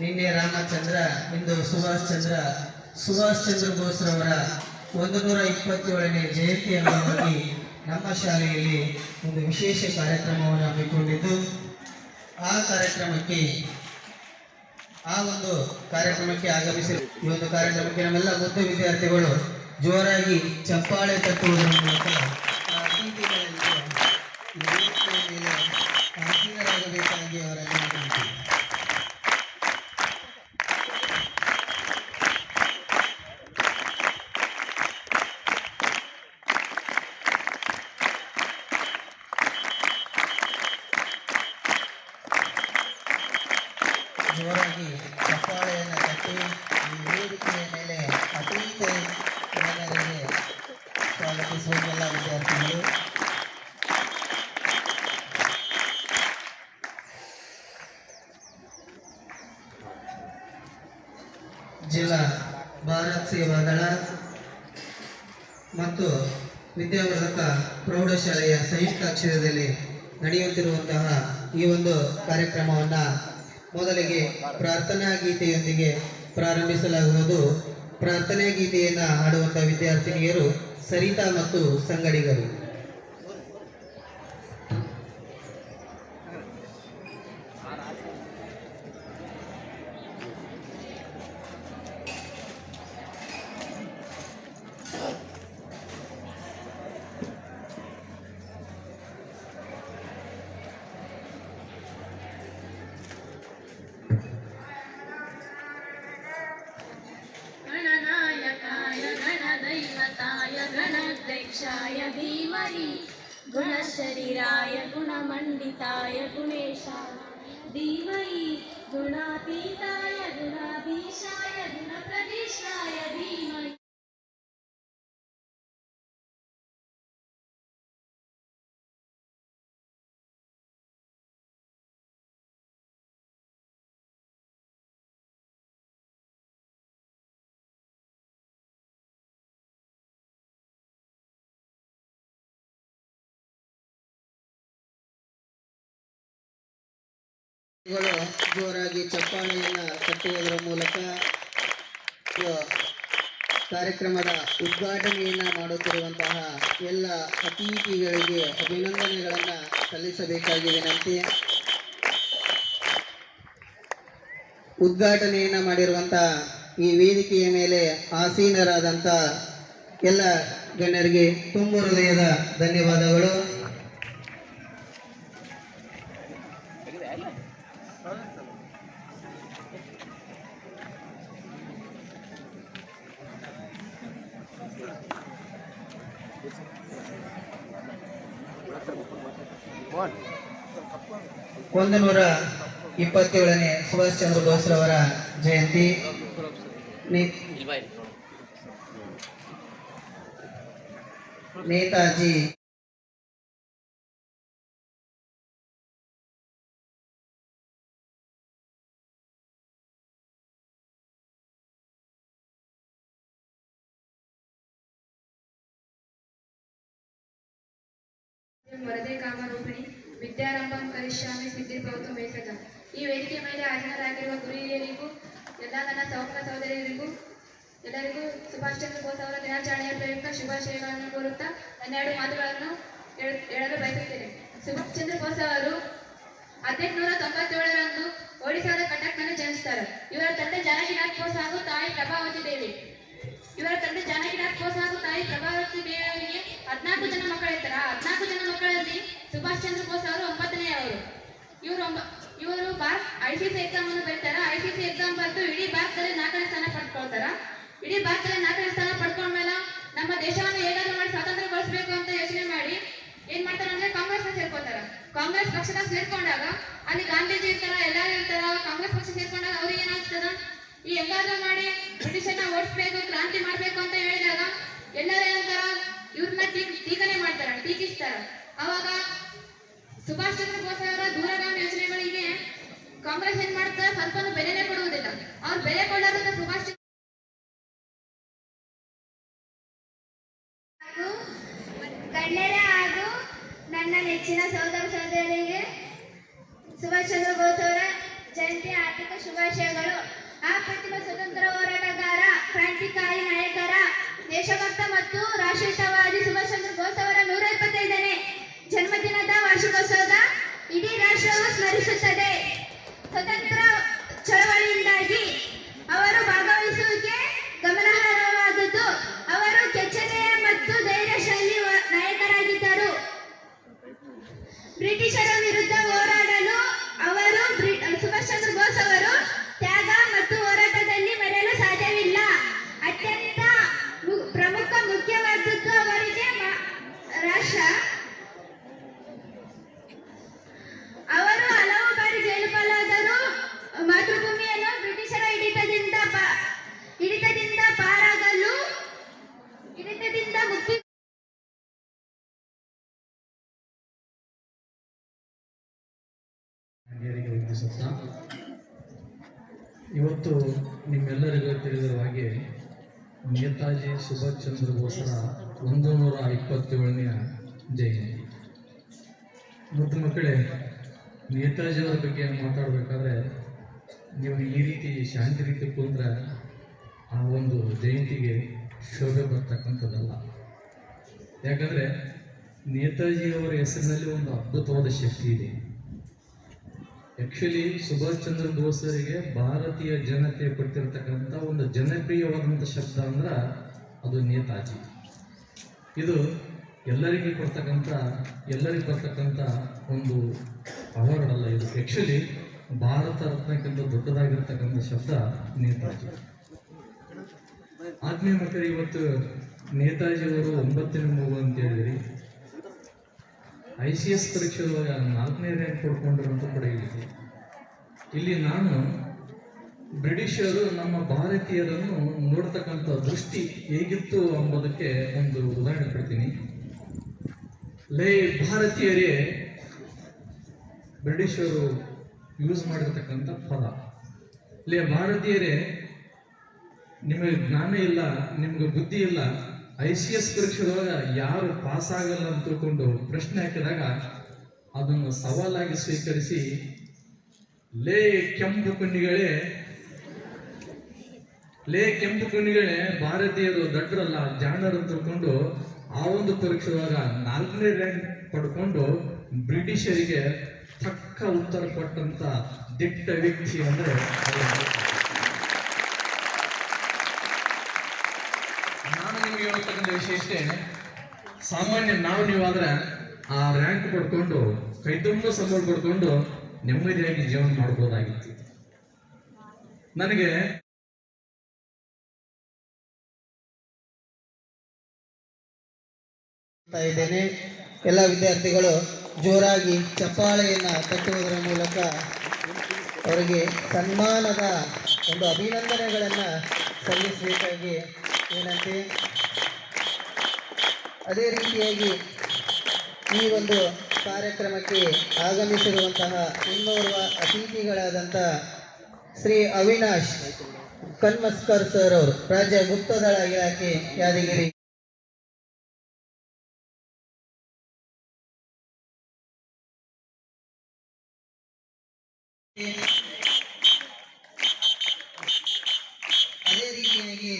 ನಿನ್ನೆ ರಾಮಚಂದ್ರ, ಇಂದು ಸುಭಾಷ್ ಚಂದ್ರ ಸುಭಾಷ್ ಚಂದ್ರ ಬೋಸ್ರವರ ಒಂದು ನೂರ ಇಪ್ಪತ್ತೇಳನೇ ಜಯಂತಿ ಅಂಗವಾಗಿ ನಮ್ಮ ಶಾಲೆಯಲ್ಲಿ ಒಂದು ವಿಶೇಷ ಕಾರ್ಯಕ್ರಮವನ್ನು ಹಮ್ಮಿಕೊಂಡಿದ್ದು, ಆ ಕಾರ್ಯಕ್ರಮಕ್ಕೆ, ಆ ಒಂದು ಕಾರ್ಯಕ್ರಮಕ್ಕೆ ಆಗಮಿಸಿ, ಈ ಒಂದು ಕಾರ್ಯಕ್ರಮಕ್ಕೆ ನಮ್ಮೆಲ್ಲ ಮುದ್ದು ವಿದ್ಯಾರ್ಥಿಗಳು ಜೋರಾಗಿ ಚಪ್ಪಾಳೆ ತಟ್ಟುವುದರ ಮೂಲಕ ಅತಿಥಿಗಳಲ್ಲಿ ಅವರಲ್ಲಿ ಸೇವಾ ಮತ್ತು ವಿದ್ಯಾವರ್ಧಕ ಪ್ರೌಢಶಾಲೆಯ ಸಂಯುಕ್ತ ಅಕ್ಷರದಲ್ಲಿ ನಡೆಯುತ್ತಿರುವಂತಹ ಈ ಒಂದು ಕಾರ್ಯಕ್ರಮವನ್ನು ಮೊದಲಿಗೆ ಪ್ರಾರ್ಥನಾ ಗೀತೆಯೊಂದಿಗೆ ಪ್ರಾರಂಭಿಸಲಾಗುವುದು. ಪ್ರಾರ್ಥನಾ ಗೀತೆಯನ್ನು ಹಾಡುವಂಥ ವಿದ್ಯಾರ್ಥಿನಿಯರು ಸರಿತಾ ಮತ್ತು ಸಂಗಡಿಗರು. धीमहि गुणशरीराय गुणमण्डिताय गुणेशाय। धीमहि गुणातीताय गुणाधीशाय गुणप्रदिशाय धीमहि। ಗಳು ಜೋರಾಗಿ ಚಪ್ಪಾಳೆಯನ್ನು ಕಟ್ಟುವುದರ ಮೂಲಕ ಕಾರ್ಯಕ್ರಮದ ಉದ್ಘಾಟನೆಯನ್ನ ಮಾಡುತ್ತಿರುವಂತಹ ಎಲ್ಲ ಅತಿಥಿಗಳಿಗೆ ಅಭಿನಂದನೆಗಳನ್ನ ಸಲ್ಲಿಸಬೇಕಾಗಿ ವಿನಂತಿ ಉದ್ಘಾಟನೆಯನ್ನ ಮಾಡಿರುವಂತಹ ಈ ವೇದಿಕೆಯ ಮೇಲೆ ಆಸೀನರಾದಂಥ ಎಲ್ಲ ಗಣ್ಯರಿಗೆ ತುಂಬ ಹೃದಯದ ಧನ್ಯವಾದಗಳು. ಒಂದು ನೂರ ಇಪ್ಪತ್ತೇಳನೇ ಸುಭಾಷ್ ಚಂದ್ರ ಬೋಸ್ರವರ ಜಯಂತಿ. ನೇತಾಜಿ ವರದೆ ಕಾಮರೂಪಿಣಿ ವಿದ್ಯಾರಂಭಂ ಕರಿಷ್ಯಾಮಿ ಸಿದ್ಧಿರ್ಭವತು ಮೇಕಜ ಈ ವೇದಿಕೆ ಮೇಲೆ ಹಾಜರಾಗಿರುವ ಗುರು ಹಿರಿಯರಿಗೂ ಎಲ್ಲ ನನ್ನ ಸಹೋದರ ಸಹೋದರಿಯರಿಗೂ, ಎಲ್ಲರಿಗೂ ಸುಭಾಷ್ ಚಂದ್ರ ಬೋಸ್ ಅವರ ದಿನಾಚರಣೆಯ ಪ್ರಯುಕ್ತ ಶುಭಾಶಯಗಳನ್ನು ಕೋರುತ್ತಾ ಹನ್ನೆರಡು ಮಾತುಗಳನ್ನು ಹೇಳ- ಹೇಳಲು ಬಯಸುತ್ತೇನೆ. ಸುಭಾಷ್ ಚಂದ್ರ ಬೋಸ್ ಅವರು ಹದಿನೆಂಟುನೂರ ತೊಂಬತ್ತೇಳರಂದು ಒಡಿಶಾದ ಕಟಕ್ನಲ್ಲಿ ಜನಿಸ್ತಾರೆ. ಇವರ ತಂದೆ ಜಾನಕಿನಾಥ್ ಬೋಸ್ ಹಾಗೂ ತಾಯಿ ಪ್ರಭಾವತಿ ದೇವಿ. ಇವರ ತಂದೆ ಜಾನಕಿನಾಥ್ ಬೋಸ್ ಹಾಗೂ ತಾಯಿ ಪ್ರಭಾವತಿ ದೇವಿಯವರಿಗೆ ಹದಿನಾಲ್ಕು ಜನ ಮಕ್ಕಳಿರ್ತಾರೆ ಹದಿನಾಲ್ಕು ಜನ ಮಕ್ಕಳಲ್ಲಿ ಸುಭಾಷ್ ಚಂದ್ರ ಬೋಸ್ ಅವರು ಒಂಬತ್ತನೇ ಅವರು. ಇವರು ಒಂಬ, ಇವರು Bharat I C C exam ಅನ್ನು ಬರೀತಾರ? ಐ ಸಿ ಸಿ ಎಕ್ಸಾಮ್ ಬರೆದು ಇಡೀ ಭಾರತದಲ್ಲಿ ನಾಲ್ಕನೇ ಸ್ಥಾನ ಪಡ್ಕೊಳ್ತಾರ? ಇಡೀ ಭಾರತದಲ್ಲಿ ನಾಲ್ಕನೇ ಸ್ಥಾನ ಪಡ್ಕೊಂಡ್ಮೇಲೆ ನಮ್ಮ ದೇಶವನ್ನು ಹೇಗಾದ್ರೂ ಮಾಡಿ ಸ್ವಾತಂತ್ರ್ಯಗೊಳಿಸಬೇಕು ಅಂತ ಯೋಚನೆ ಮಾಡಿ ಏನ್ ಮಾಡ್ತಾರೆ ಅಂದ್ರೆ ಕಾಂಗ್ರೆಸ್ ಸೇರ್ಕೊಳ್ತಾರ? ಕಾಂಗ್ರೆಸ್ ಪಕ್ಷದ ಸೇರ್ಕೊಂಡಾಗ ಅಲ್ಲಿ ಗಾಂಧೀಜಿ ಇರ್ತಾರ, ಎಲ್ಲಾರು ಇರ್ತಾರ, ಕಾಂಗ್ರೆಸ್ ಪಕ್ಷ ಸೇರ್ಕೊಂಡಾಗ ಅವ್ರಿಗೆ ಏನಾಗ್ತದ? ಈ ಎಲ್ಲಾದ್ರೂ ಮಾಡಿ ಬ್ರಿಟಿಷನ್ನ ಓಡಿಸ್ಬೇಕು ಸುಭಾಷ್ ಚಂದ್ರ ಬೋಸ್ ಅವರ ದೂರಗಾಮಿ ಯೋಜನೆಗಳಿಗೆ ಕಾಂಗ್ರೆಸ್ ಏನ್ ಮಾಡ್ತಾರೆ ಸ್ವಲ್ಪ ಬೆಲೆನೇ ಕೊಡುವುದಿಲ್ಲ. ಅವ್ರು ಬೆಲೆ ಕೊಡೋದ್ರಿಂದ ಸುಭಾಷ್ ಚಂದ್ರ ಹಾಗೂ ನನ್ನ ನೆಚ್ಚಿನ ಸಹೋದರ ಸಹೋದರಿಗೆ ಸುಭಾಷ್ ಚಂದ್ರ ಬೋಸ್ ಅವರ ಜಯಂತಿ ಆರ್ಥಿಕ ಶುಭಾಶಯಗಳು. ಆ ಪ್ರತಿಭಾ ಸ್ವತಂತ್ರ ಹೋರಾಟಗಾರ, ಕ್ರಾಂತಿಕಾರಿ ನಾಯಕರ ದೇಶಭಕ್ತ ಹಿರಿಯರಿಗೆ ವಂದಿಸುತ್ತಾ ಇವತ್ತು ನಿಮ್ಮೆಲ್ಲರಿಗೂ ತಿಳಿದಿರುವ ಹಾಗೆ ನೇತಾಜಿ ಸುಭಾಷ್ ಚಂದ್ರ ಬೋಸರ ಒಂದು ನೂರ ಇಪ್ಪತ್ತೇಳನೆಯ ಜಯಂತಿ. ಮತ್ತು ಮಕ್ಕಳೇ, ನೇತಾಜಿಯವರ ಬಗ್ಗೆ ಮಾತಾಡಬೇಕಾದ್ರೆ ನೀವು ಈ ರೀತಿ ಶಾಂತಿ ರೀತಿ ಕುಂದ್ರೆ ಆ ಒಂದು ಜಯಂತಿಗೆ ಶೋಭೆ ಬರ್ತಕ್ಕಂಥದ್ದಲ್ಲ. ಯಾಕಂದರೆ ನೇತಾಜಿಯವರ ಹೆಸರಿನಲ್ಲಿ ಒಂದು ಅದ್ಭುತವಾದ ಶಕ್ತಿ ಇದೆ. ಆಕ್ಚುಲಿ ಸುಭಾಷ್ ಚಂದ್ರ ಬೋಸರಿಗೆ ಭಾರತೀಯ ಜನತೆ ಕೊಟ್ಟಿರ್ತಕ್ಕಂಥ ಒಂದು ಜನಪ್ರಿಯವಾದಂಥ ಶಬ್ದ ಅಂದ್ರೆ ಅದು ನೇತಾಜಿ. ಇದು ಎಲ್ಲರಿಗೂ ಕೊಡ್ತಕ್ಕಂಥ, ಎಲ್ಲರಿಗೂ ಬರ್ತಕ್ಕಂಥ ಒಂದು ಅವಾರ್ಡ್ ಅಲ್ಲ ಇದು. ಆಕ್ಚುಲಿ ಭಾರತ ರತ್ನಕ್ಕಿಂತ ದೊಡ್ಡದಾಗಿರ್ತಕ್ಕಂಥ ಶಬ್ದ ನೇತಾಜಿ. ಆತ್ಮೀಯ ಮಕ್ಕಳು ಇವತ್ತು ನೇತಾಜಿಯವರು ಒಂಬತ್ತನೇ ಮಗು ಅಂತ ಹೇಳಿದ್ರಿ ಐ ಸಿ ಎಸ್ ಪರೀಕ್ಷೆಯೊಳಗೆ ನಾಲ್ಕನೇ ರ್ಯಾಂಕ್ ಪಡ್ಕೊಂಡಿರುವಂಥ ಕೂಡ ಇದೆ ಇಲ್ಲಿ ನಾನು ಬ್ರಿಟಿಷರು ನಮ್ಮ ಭಾರತೀಯರನ್ನು ನೋಡ್ತಕ್ಕಂಥ ದೃಷ್ಟಿ ಹೇಗಿತ್ತು ಎಂಬುದಕ್ಕೆ ಒಂದು ಉದಾಹರಣೆ ಕೊಡ್ತೀನಿ. ಲೇ ಭಾರತೀಯರೇ, ಬ್ರಿಟಿಷರು ಯೂಸ್ ಮಾಡಿರ್ತಕ್ಕಂಥ ಪದ. ಲೇ ಭಾರತೀಯರೇ, ನಿಮಗೆ ಜ್ಞಾನ ಇಲ್ಲ, ನಿಮಗೆ ಬುದ್ಧಿ ಇಲ್ಲ ಐ ಸಿ ಎಸ್ ಪರೀಕ್ಷೆದೊಳಗ ಯಾರು ಪಾಸ್ ಆಗಲ್ಲ ಅಂತ ತಿಳ್ಕೊಂಡು ಪ್ರಶ್ನೆ ಹಾಕಿದಾಗ ಅದನ್ನು ಸವಾಲಾಗಿ ಸ್ವೀಕರಿಸಿ, ಲೇ ಕೆಂಪು ಕಣ್ಣಿಗಳೇ, ಲೇ ಕೆಂಪು ಕಣ್ಣಿಗಳೇ, ಭಾರತೀಯರು ದಡ್ಡರಲ್ಲ ಜಾಣರು ತಿಳ್ಕೊಂಡು ಆ ಒಂದು ಪರೀಕ್ಷೆದೊಳಗ ನಾಲ್ಕನೇ ರ್ಯಾಂಕ್ ಪಡ್ಕೊಂಡು ಬ್ರಿಟಿಷರಿಗೆ ತಕ್ಕ ಉತ್ತರ ಕೊಟ್ಟಂತ ದಿಟ್ಟ ವ್ಯಕ್ತಿ ಅಂದ್ರೆ ಅವರು. ನಾನು ನಿಮಗೆ ಹೇಳ್ತಕ್ಕಂಥ ಇಷ್ಟೇ ಸಾಮಾನ್ಯ ನಾವು ನೀವಾದ್ರೆ ಆ ರ್ಯಾಂಕ್ ಪಡ್ಕೊಂಡು, ಕೈ ತುಂಬ ಸಪೋರ್ಟ್ ಪಡ್ಕೊಂಡು ನೆಮ್ಮದಿಯಾಗಿ ಜೀವನ ಮಾಡ್ಬೋದಾಗಿತ್ತು. ನನಗೆ ಇದ್ದೇನೆ. ಎಲ್ಲ ವಿದ್ಯಾರ್ಥಿಗಳು ಜೋರಾಗಿ ಚಪ್ಪಾಳೆಯನ್ನ ತಟ್ಟುವುದರ ಮೂಲಕ ಅವರಿಗೆ ಸನ್ಮಾನದ ಒಂದು ಅಭಿನಂದನೆಗಳನ್ನು ಸಲ್ಲಿಸಬೇಕಾಗಿ ವಿನಂತಿ ಅದೇ ರೀತಿಯಾಗಿ ಈ ಒಂದು ಕಾರ್ಯಕ್ರಮಕ್ಕೆ ಆಗಮಿಸಿರುವಂತಹ ಇನ್ನೋರ್ವ ಅತಿಥಿಗಳಾದಂಥ ಶ್ರೀ ಅವಿನಾಶ್ ಕನ್ಮಸ್ಕರ್ ಸರ್ ಅವರು, ರಾಜ್ಯ ಗುಪ್ತದಳ ಇಲಾಖೆ ಯಾದಗಿರಿ. ಅದೇ ರೀತಿಯಾಗಿ